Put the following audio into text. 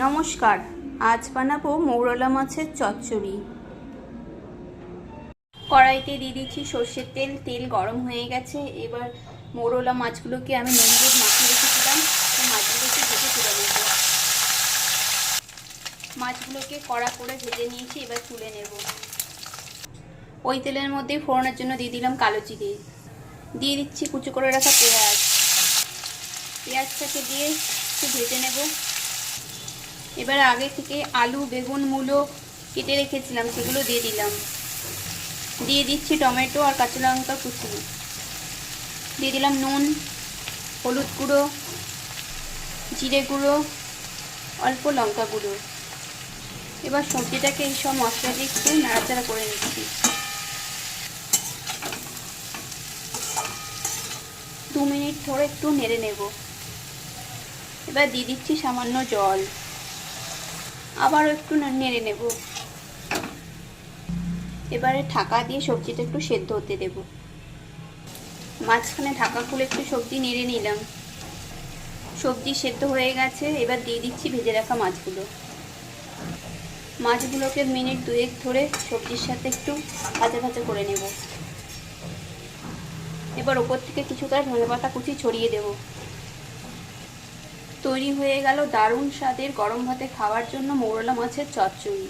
নমস্কার, আজ বানাবো মৌরলা মাছের চচ্চড়ি। কড়াইতে দিয়ে দিচ্ছি সর্ষের তেল তেল গরম হয়ে গেছে, এবার মৌরলা মাছগুলোকে আমি নুন হলুদ মাখিয়ে রেখেছিলাম মাছগুলোকে ভেজে তুলে নেব। মাছগুলোকে কড়া করে ভেজে নিয়েছি, এবার তুলে নেব। ওই তেলের মধ্যে ফোড়নের জন্য দিয়ে দিলাম কালো জিরে। দিয়ে দিচ্ছি কুচু করে রাখা পেঁয়াজ। পেঁয়াজটাকে দিয়ে একটু ভেজে নেব। এবার আগে থেকে আলু, বেগুন, মূলো কেটে রেখেছিলাম, সেগুলো দিয়ে দিলাম। দিয়ে দিচ্ছি টমেটো আর কাঁচা লঙ্কা কুচি। দিয়ে দিলাম নুন, হলুদ গুঁড়ো, জিরে গুঁড়ো, অল্প লঙ্কা গুঁড়ো। এবার সবজিটাকে এই সব মশলা দিয়ে একটু নাড়াচাড়া করে নিচ্ছি। দু মিনিট ধরে একটু নেড়ে নেব। এবার দিয়ে দিচ্ছি সামান্য জল। আবারও একটু নেড়ে নেব। এবারে ঢাকা দিয়ে সবজিটা একটু সেদ্ধ হতে দেব। মাঝখানে ঢাকা খুলে একটু সবজি নেড়ে নিলাম। সবজি সেদ্ধ হয়ে গেছে, এবার দিয়ে দিচ্ছি ভেজে রাখা মাছগুলো। মাছগুলোকে মিনিট দুয়েক ধরে সবজির সাথে একটু ভাজা ভাজা করে নেব। এবার ওপর থেকে কিছুটা ধনে পাতা কুচি ছড়িয়ে দেব। তৈরি হয়ে গেল দারুণ স্বাদের গরম ভাতে খাওয়ার জন্য মৌরলা মাছের চচ্চড়ি।